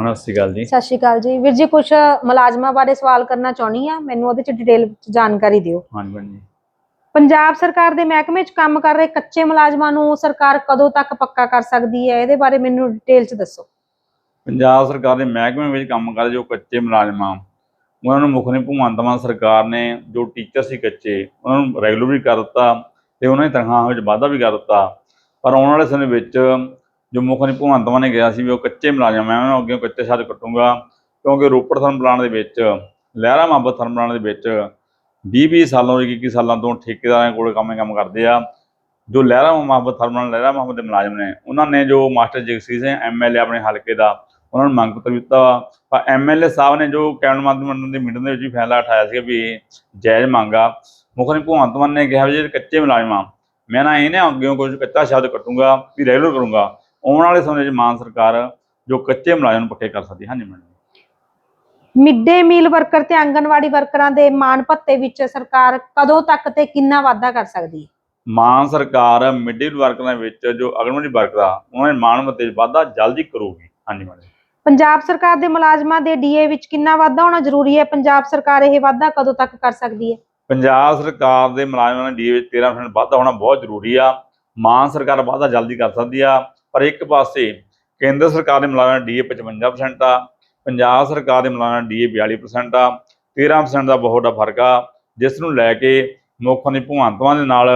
ਹਾਂ ਸਤਿ ਸ਼੍ਰੀ ਅਕਾਲ ਜੀ। ਸਤਿ ਸ਼੍ਰੀ ਅਕਾਲ ਜੀ। ਵੀਰ ਜੀ ਕੁਝ ਮੁਲਾਜ਼ਮਾਂ ਬਾਰੇ ਸਵਾਲ ਕਰਨਾ ਚਾਹੁੰਦੀ ਆ ਮੈਨੂੰ ਉਹਦੇ ਚ ਡਿਟੇਲ ਜਾਣਕਾਰੀ ਦਿਓ। ਹਾਂਜੀ ਭੈਣ ਜੀ ਪੰਜਾਬ ਸਰਕਾਰ ਦੇ ਮਹਿਕਮੇ 'ਚ ਕੰਮ ਕਰ ਰਹੇ ਕੱਚੇ ਮੁਲਾਜ਼ਮਾਂ ਨੂੰ ਸਰਕਾਰ ਕਦੋਂ ਤੱਕ ਪੱਕਾ ਕਰ ਸਕਦੀ ਹੈ? ਇਹਦੇ ਬਾਰੇ ਮੈਨੂੰ ਡਿਟੇਲ 'ਚ ਦੱਸੋ। ਪੰਜਾਬ ਸਰਕਾਰ ਦੇ ਮਹਿਕਮੇ ਵਿੱਚ ਕੰਮ ਕਰਦੇ ਜੋ ਕੱਚੇ ਮੁਲਾਜ਼ਮ ਉਹਨਾਂ ਨੂੰ ਮੁੱਖ ਨੇ ਭਗਵੰਤ ਮਾਨ ਸਰਕਾਰ ਨੇ ਜੋ ਟੀਚਰ ਸੀ ਕੱਚੇ ਉਹਨਾਂ ਨੂੰ ਰੈਗੂਲਰ ਵੀ ਕਰ ਦਿੱਤਾ ਤੇ ਉਹਨਾਂ ਦੀ ਤਨਖਾਹਾਂ ਵਿੱਚ ਵਾਧਾ ਵੀ ਕਰ ਦਿੱਤਾ। ਪਰ ਆਉਣ ਵਾਲੇ ਸਮੇਂ ਵਿੱਚ ਜੋ ਮੁੱਖ ਨੇ ਭਗਵੰਤ ਮਾਨ ਨੇ ਕਿਹਾ ਸੀ ਵੀ ਉਹ ਕੱਚੇ ਮੁਲਾਜ਼ਮ ਆ ਉਹਨਾਂ ਨੂੰ ਅੱਗੇ ਕੱਚੇ ਸ਼ਬਦ ਕੱਟੂੰਗਾ ਕਿਉਂਕਿ ਰੋਪੜ ਥਰਮ ਪਲਾਂਟ ਦੇ ਵਿੱਚ, ਲਹਿਰਾ ਮੁਹੱਬਤ ਥਰਮ ਪਲਾਂਟ ਦੇ ਵਿੱਚ 20-20 ਸਾਲਾਂ ਤੋਂ 21 ਸਾਲਾਂ ਤੋਂ ਠੇਕੇਦਾਰਾਂ ਕੋਲ ਕੰਮ ਕੰਮ ਕਰਦੇ ਆ। ਜੋ ਲਹਿਰਾ ਮੁਹੱਬਤ ਥਰਮ ਲਹਿਰਾ ਮੁਹੱਬਤ ਦੇ ਮੁਲਾਜ਼ਮ ਨੇ, ਉਹਨਾਂ ਨੇ ਜੋ ਮਾਸਟਰ ਜਗਸੀਰ ਸਿੰਘ ਐਮਐਲਏ ਆਪਣੇ ਹਲਕੇ ਦਾ, ਉਹਨਾਂ ਨੂੰ ਮੰਗ ਪੱਤਰ ਦਿੱਤਾ ਵਾ। ਪਰ ਐਮਐਲਏ ਸਾਹਿਬ ਨੇ ਜੋ ਕੈਬਨਿਟ ਮੰਤਰੀ ਮੰਡਲ ਦੀ ਮੀਟਿੰਗ ਦੇ ਵਿੱਚ ਵੀ ਫੈਸਲਾ ਉਠਾਇਆ ਸੀ ਵੀ ਇਹ ਜਾਇਜ਼ ਮੰਗਾ ਮੁੱਖ ਨੇ ਭਗਵੰਤ ਮਾਨ ਨੇ ਕਿਹਾ ਵੀ ਜਿਹੜੇ ਕੱਚੇ ਮੁਲਾਜ਼ਮ ਆ, ਮੈਂ ਨਾ ਇਹਨੇ ਅੱਗੇ ਕੁਝ ਕੱਚਾ ਸ਼ਬਦ ਕੱਟੂੰਗਾ, ਵੀ ਰੈਗੂਲਰ ਕਰੂੰਗਾ। ਆਉਣ ਵਾਲੇ ਸਮੇਂ 'ਚ ਮਾਨ ਸਰਕਾਰ ਜੋ ਕੱਚੇ ਮੁਲਾਜ਼ਮ ਨੂੰ ਪੱਕੇ ਕਰ ਸਕਦੀ ਹੈ। ਹਾਂਜੀ madam mid day meal worker ਤੇ ਆਂਗਨਵਾੜੀ ਵਰਕਰਾਂ ਦੇ ਮਾਣ ਭੱਤੇ ਵਿੱਚ ਸਰਕਾਰ ਕਦੋਂ ਤੱਕ ਤੇ ਕਿੰਨਾ ਵਾਧਾ ਕਰ ਸਕਦੀ ਹੈ? ਮਾਨ ਸਰਕਾਰ ਮਿਡਲ ਵਰਕਰਾਂ ਵਿੱਚ ਜੋ ਅਗਨਵਾੜੀ ਵਰਕਰ ਆ ਉਹਨਾਂ ਦੇ ਮਾਣ ਮੱਤੇ 'ਚ ਵਾਧਾ ਜਲਦੀ ਕਰੂਗੀ। ਹਾਂਜੀ ਮੈਡਮ ਪੰਜਾਬ ਸਰਕਾਰ ਦੇ ਮੁਲਾਜ਼ਮਾਂ ਦੇ ਡੀਏ ਵਿੱਚ ਕਿੰਨਾ ਵਾਧਾ ਹੋਣਾ ਜ਼ਰੂਰੀ ਹੈ? ਪੰਜਾਬ ਸਰਕਾਰ ਇਹ ਵਾਧਾ ਕਦੋਂ ਤੱਕ ਕਰ ਸਕਦੀ ਹੈ? ਪੰਜਾਬ ਸਰਕਾਰ ਦੇ ਮੁਲਾਜ਼ਮਾਂ ਦੇ ਡੀ ਵਿੱਚ 13% ਵਾਧਾ ਹੋਣਾ ਬਹੁਤ ਜ਼ਰੂਰੀ ਆ। ਮਾਨ ਸਰਕਾਰ ਵਾਧਾ ਜਲਦੀ ਕਰ ਸਕਦੀ ਆ। ਪਰ ਇੱਕ ਪਾਸੇ ਕੇਂਦਰ ਸਰਕਾਰ ਦੇ ਮੁਲਾਜ਼ਮਾਂ ਦਾ ਡੀਏ 55% ਆ, ਪੰਜਾਬ ਸਰਕਾਰ ਦੇ ਮੁਲਾਜ਼ਮਾਂ ਦਾ ਡੀਏ 42% ਆ 13% ਦਾ ਬਹੁਤ ਵੱਡਾ ਫ਼ਰਕ ਆ, ਜਿਸ ਨੂੰ ਲੈ ਕੇ ਮੁੱਖ ਦੀ ਭਗਵੰਤ ਦੇ ਨਾਲ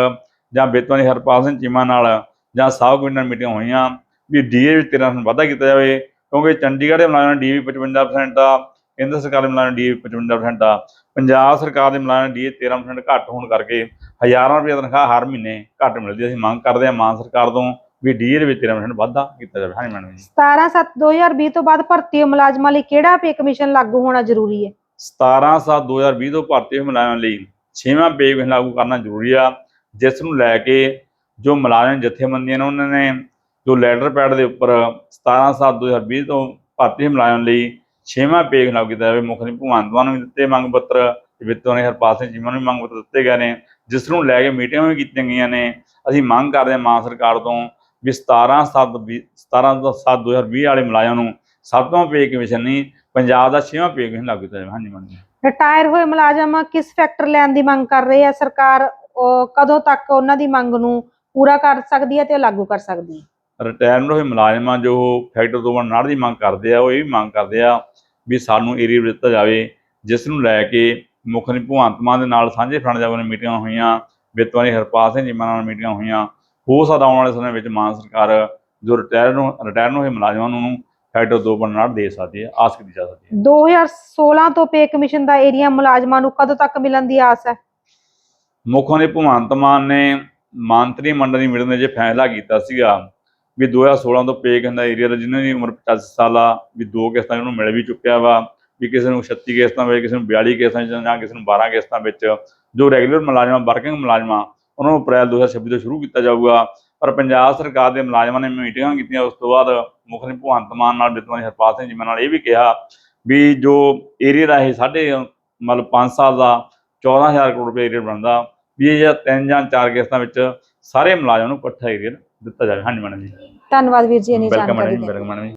ਜਾਂ ਬੇਤਵਾਂ ਦੀ ਹਰਪਾਲ ਸਿੰਘ ਚੀਮਾ ਨਾਲ ਜਾਂ ਸਾਬ ਕਮਿਸ਼ਨ ਮੀਟਿੰਗਾਂ ਹੋਈਆਂ ਵੀ ਡੀਏ ਵਿੱਚ 13% ਵਾਧਾ ਕੀਤਾ ਜਾਵੇ, ਕਿਉਂਕਿ ਚੰਡੀਗੜ੍ਹ ਦੇ ਮੁਲਾਜ਼ਮਾਂ ਦਾ ਡੀਏ 55% ਆ, ਕੇਂਦਰ ਸਰਕਾਰ ਦੇ ਮੁਲਾਜ਼ਮਾਂ ਦਾ ਡੀਏ 55% ਆ, ਪੰਜਾਬ ਸਰਕਾਰ ਦੇ ਮੁਲਾਜ਼ਮਾਂ ਦੀ 13% ਘੱਟ ਹੋਣ ਕਰਕੇ ਹਜ਼ਾਰਾਂ ਰੁਪਏ ਤਨਖਾਹ ਹਰ ਮਹੀਨੇ ਘੱਟ ਮਿਲਦੀ ਹੈ। ਅਸੀਂ ਮੰਗ ਕਰਦੇ ਹਾਂ ਮਾਨ ਸਰਕਾਰ ਤੋਂ ਵੀ ਡੀਏ ਦੇ ਵਿੱਚ 13% ਵਾਧਾ ਕੀਤਾ ਜਾਵੇ। ਹਾਂਜੀ ਮੈਡਮ ਜੀ। 17/7/2020 ਤੋਂ ਬਾਅਦ ਭਰਤੀ ਹੋਏ ਮੁਲਾਜ਼ਮਾਂ ਲਈ ਕਿਹੜਾ ਪੇ ਕਮਿਸ਼ਨ ਲਾਗੂ ਹੋਣਾ ਜ਼ਰੂਰੀ ਹੈ? 17 7 2020 ਤੋਂ ਭਰਤੀ ਹੋਏ ਮੁਲਾਜ਼ਮਾਂ ਲਈ ਛੇਵਾਂ ਪੇ ਕਮਿਸ਼ਨ ਲਾਗੂ ਕਰਨਾ ਜ਼ਰੂਰੀ ਆ। ਜਿਸ ਨੂੰ ਲੈ ਕੇ ਜੋ ਮੁਲਾਜ਼ਮ ਜਥੇਬੰਦੀਆਂ ਨੇ ਉਹਨਾਂ ਨੇ ਜੋ ਲੈਟਰ ਪੈਡ ਦੇ ਉੱਪਰ 17 7 2020 ਤੋਂ ਭਰਤੀ ਮੁਲਾਜ਼ਮਾਂ ਲਈ ਛੇਵਾਂ ਪੇ ਕਮਿਸ਼ਨ ਲਾਗੂ ਕੀਤਾ ਜਾਵੇ। ਮੁੱਖ ਮੰਤਰੀ ਭਗਵੰਤ ਮਾਨ ਨੂੰ ਵੀ ਦਿੱਤੇ ਮੰਗ ਪੱਤਰ ਵਿੱਤੋਂ ਨੇ ਹਰਪਾਲ ਸਿੰਘ ਚੀਮਾ ਨੂੰ ਵੀ ਮੰਗ ਪੱਤਰ ਦਿੱਤੇ ਗਏ ਨੇ। ਜਿਸ ਨੂੰ ਲੈ ਕੇ ਮੀਟਿੰਗਾਂ ਵੀ ਕੀਤੀਆਂ ਗਈਆਂ ਨੇ। ਅਸੀਂ ਮੰਗ ਕਰਦੇ ਹਾਂ ਮਾਨ ਸਰਕਾਰ ਤੋਂ ਵੀ 17 7 17 7 2020 ਵਾਲੇ ਮੁਲਾਜ਼ਮਾਂ ਨੂੰ ਸੱਤਵਾਂ ਪੇ ਕਮਿਸ਼ਨ ਨਹੀਂ ਪੰਜਾਬ ਦਾ ਛੇਵਾਂ ਪੇ ਕਮਿਸ਼ਨ ਲਾਗੂ ਕੀਤਾ ਜਾਵੇ। ਹਾਂਜੀ ਮੈਡਮ ਜੀ। ਰਿਟਾਇਰ ਹੋਏ ਮੁਲਾਜ਼ਮ ਕਿਸ ਫੈਕਟਰ ਲੈਣ ਦੀ ਮੰਗ ਕਰ ਰਹੇ ਆ? ਸਰਕਾਰ ਕਦੋਂ ਤੱਕ ਉਹਨਾਂ ਦੀ ਮੰਗ ਨੂੰ ਪੂਰਾ ਕਰ ਸਕਦੀ ਹੈ ਤੇ ਲਾਗੂ ਕਰ ਸਕਦੀ ਹੈ? ਰਿਟਾਇਰਮੈਂਟ ਹੋਏ ਮੁਲਾਜ਼ਮਾਂ ਜੋ ਫੈਕਟਰ ਤੋਂ ਬਣਨਾੜ ਦੀ ਮੰਗ ਕਰਦੇ ਆ ਉਹ ਇਹ ਵੀ ਮੰਗ ਕਰਦੇ ਆ ਵੀ ਸਾਨੂੰ ਏਰੀਆ ਦਿੱਤਾ ਜਾਵੇ ਜਿਸ ਨੂੰ ਲੈ ਕੇ ਮੁੱਖ ਮਾਨ ਦੇ ਨਾਲ ਸਾਂਝੇ ਫਰੰਟ ਜਾਗੋ ਨੇ ਮੀਟਿੰਗਾਂ ਹੋਈਆਂ ਬਿੱਤਵਾਨੀ ਹਰਪਾਲ ਸਿੰਘ ਜੀਮਾ ਨਾਲ ਮੀਟਿੰਗਾਂ ਹੋਈਆਂ ਹੋ ਸਕਦਾ ਆਉਣ ਵਾਲੇ ਸਮੇਂ ਵਿੱਚ ਮਾਨ ਸਰਕਾਰ ਜੋ ਰਿਟਾਇਰ ਨੂੰ ਰਿਟਾਇਰ ਹੋਏ ਮੁਲਾਜ਼ਮਾਂ ਨੂੰ ਫੈਕਟਰ ਦੋ ਬਣਨਾੜ ਦੇ ਸਕਦੀ ਹੈ ਆਸ ਕੀਤੀ ਜਾ ਸਕਦੀ ਹੈ। 2016 ਤੋਂ ਪੇ ਕਮਿਸ਼ਨ ਦਾ ਏਰੀਆ ਮੁਲਾਜ਼ਮਾਂ ਨੂੰ ਕਦੋਂ ਤੱਕ ਮਿਲਣ ਦੀ ਆਸ ਹੈ? ਮੁੱਖ ਮੰਤਰੀ ਭਗਵੰਤ ਮਾਨ ਨੇ ਮੰਤਰੀ ਮੰਡਲ ਦੀ ਮੀਟਿੰਗ ਦੇ ਵਿੱਚ ਫੈਸਲਾ ਕੀਤਾ ਸੀਗਾ ਵੀ 2016 ਤੋਂ ਪੇ ਕਹਿੰਦਾ ਏਰੀਆ ਦਾ ਜਿਨ੍ਹਾਂ ਦੀ ਉਮਰ 85 ਸਾਲ ਆ ਵੀ ਦੋ ਕਿਸ਼ਤਾਂ ਉਹਨੂੰ ਮਿਲ ਵੀ ਚੁੱਕਿਆ ਵਾ ਵੀ ਕਿਸੇ ਨੂੰ 36 ਕਿਸ਼ਤਾਂ ਵਿੱਚ ਕਿਸੇ ਨੂੰ 42 ਕਿਸ਼ਤਾਂ ਵਿੱਚ ਜਾਂ ਕਿਸੇ ਨੂੰ 12 ਕਿਸ਼ਤਾਂ ਵਿੱਚ ਜੋ ਰੈਗੂਲਰ ਮੁਲਾਜ਼ਮਾਂ ਵਰਕਿੰਗ ਮੁਲਾਜ਼ਮਾਂ ਉਹਨਾਂ ਨੂੰ ਅਪ੍ਰੈਲ 2026 ਤੋਂ ਸ਼ੁਰੂ ਕੀਤਾ ਜਾਊਗਾ। ਪਰ ਪੰਜਾਬ ਸਰਕਾਰ ਦੇ ਮੁਲਾਜ਼ਮਾਂ ਨੇ ਮੀਟਿੰਗਾਂ ਕੀਤੀਆਂ ਉਸ ਤੋਂ ਬਾਅਦ ਮੁੱਖ ਮੰਤਰੀ ਭਗਵੰਤ ਮਾਨ ਨਾਲ ਬਿੱਤਵਾਨੀ ਹਰਪਾਲ ਸਿੰਘ ਜੀ ਨਾਲ ਇਹ ਵੀ ਕਿਹਾ ਵੀ ਜੋ ਏਰੀਆ ਦਾ ਇਹ ਸਾਢੇ ਮਤਲਬ 5 ਸਾਲ ਦਾ 14000 ਕਰੋੜ ਰੁਪਏ ਏਰੀਆ ਬਣਦਾ ਵੀ ਇਹ ਜਾਂ ਤਿੰਨ ਜਾਂ ਚਾਰ ਕਿਸ਼ਤਾਂ ਵਿੱਚ ਸਾਰੇ ਮੁਲਾਜ਼ਮਾਂ ਨੂੰ ਇਕੱਠਾ ਏਰੀਆ ਦਿੱਤਾ ਜਾਵੇ। ਹਾਂਜੀ ਮੈਡਮ ਜੀ। ਧੰਨਵਾਦ ਵੀਰ ਜੀ ਇੰਨੀ ਜਾਣਕਾਰੀ ਦੇ ਜੀ।